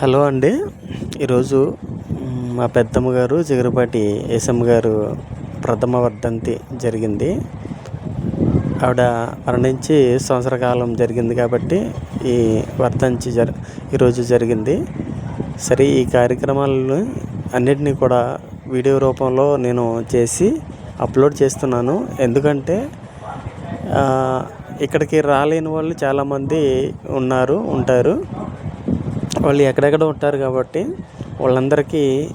Hello అండి. ఈరోజు మా పెద్దమ్మ గారు జిగరపాటి ఏసమ్మ గారు ప్రథమ వర్ధంతి జరిగింది. ఆవిడ మరణించి సంవత్సర కాలం జరిగింది కాబట్టి ఈ వర్ధంతి జర ఈరోజు జరిగింది. సరే ఈ కార్యక్రమాలను అన్నిటినీ కూడా వీడియో రూపంలో నేను చేసి అప్లోడ్ చేస్తున్నాను. ఎందుకంటే ఇక్కడికి రాలేని వాళ్ళు చాలామంది ఉన్నారు ఉంటారు. వాళ్ళు ఎక్కడెక్కడ ఉంటారు కాబట్టి వాళ్ళందరికీ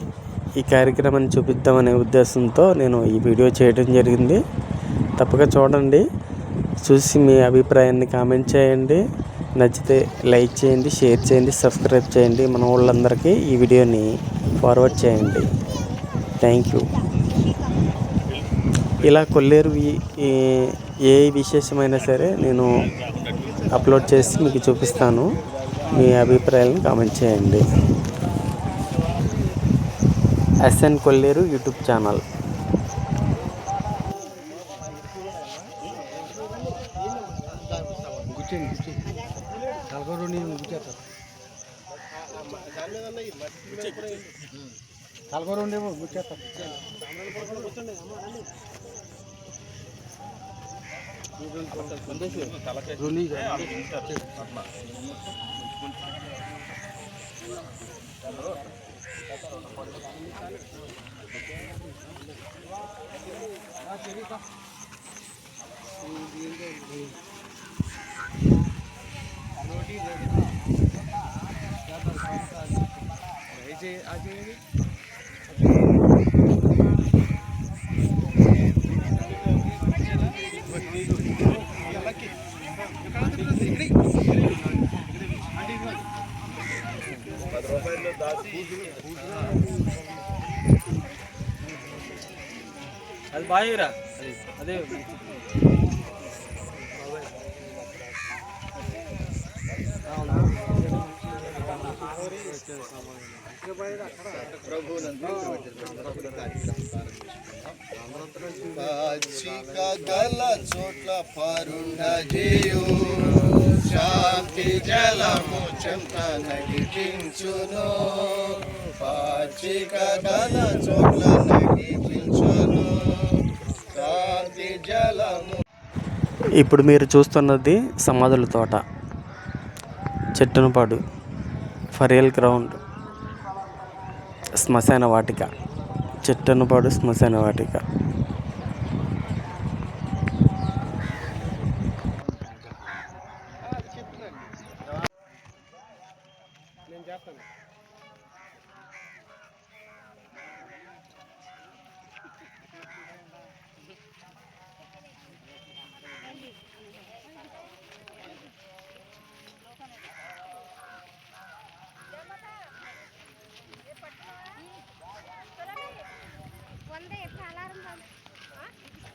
ఈ కార్యక్రమాన్ని చూపిద్దామనే ఉద్దేశంతో నేను ఈ వీడియో చేయడం జరిగింది. తప్పక చూడండి. చూసి మీ అభిప్రాయాన్ని కామెంట్ చేయండి. నచ్చితే లైక్ చేయండి షేర్ చేయండి సబ్స్క్రైబ్ చేయండి. మన వాళ్ళందరికీ ఈ వీడియోని ఫార్వర్డ్ చేయండి. Thank you. ఇలా కొల్లేరు ఈ- ఏ విశేషమైనా సరే నేను అప్లోడ్ చేసి మీకు చూపిస్తాను. మీ అభిప్రాయాలను కామెంట్ చేయండి ఎస్ఎన్ కొల్లేరు యూట్యూబ్ ఛానల్ కూర్చోండి కూర్చోండి కలకూరు నేను కూర్చేస్తాను అది బాగా అదే. పచ్చిక గల చోట్ల పరుండ చేయు శాంతి జలము చెంత నడిపించును పాచిక గల చోట్ల నడిపించును శాంతి జలము. ఇప్పుడు మీరు చూస్తున్నది సమాధుల తోట. Chettunapadu burial ground. శ్మశాన వాటిక. చెట్టునపాడు శ్మశాన వాటిక.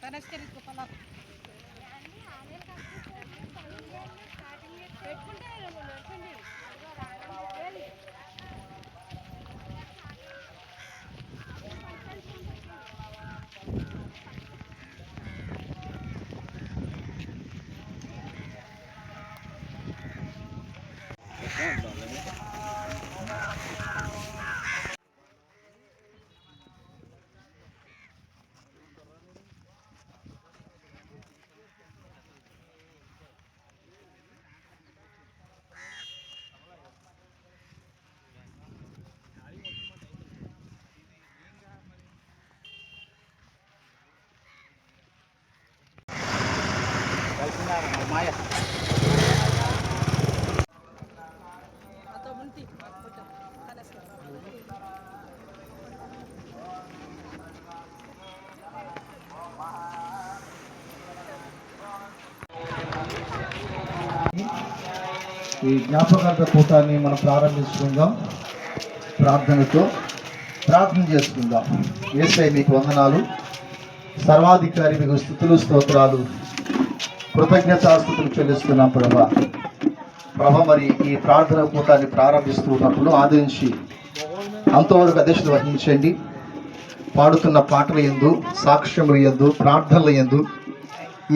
కనెక్షన్ పొలం పెట్టుకుంటే ఈ జ్ఞాపకార్థ కూటాన్ని మనం ప్రారంభించుకుందాం. ప్రార్థనతో ప్రార్థన చేసుకుందాం. ఏసై మీకు వందనాలు. సర్వాధికారి మీకు స్థుతులు స్తోత్రాలు. కృతజ్ఞతాస్థుతులు చెల్లిస్తున్నాం ప్రభా. ప్రభ మరి ఈ ప్రార్థన కూటాన్ని ప్రారంభిస్తున్నప్పుడు ఆదరించి అంతవరకు అధ్యక్షత వహించండి. పాడుతున్న పాటల ఎందు సాక్ష్యముల ఎందు ప్రార్థనల ఎందు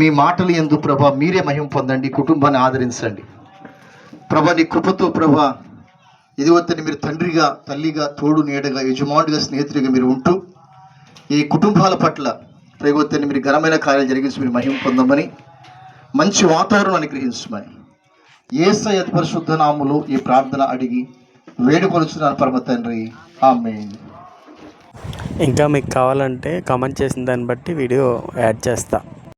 మీ మాటలు ఎందు ప్రభ మీరే మహిమ పొందండి కుటుంబాన్ని ఆదరించండి. ప్రభ నీ కృపతో ప్రభ ఇది మీరు తండ్రిగా తల్లిగా తోడు నీడగా యజమానుడిగా స్నేహితుడిగా మీరు ఉంటూ ఈ కుటుంబాల పట్ల ప్రయోగత్తని మీరు ఘనమైన కార్యాలు జరిగించి మీరు మహిమ పొందమని మంచి వాతావరణం అనుగ్రహించమని ఏసై పరిశుద్ధ నాములు ఈ ప్రార్థన అడిగి వేడుకొలుచున్నాను పరమ తండ్రి. ఆమె ఇంకా మీకు కావాలంటే కామెంట్ చేసిన దాన్ని బట్టి వీడియో యాడ్ చేస్తా.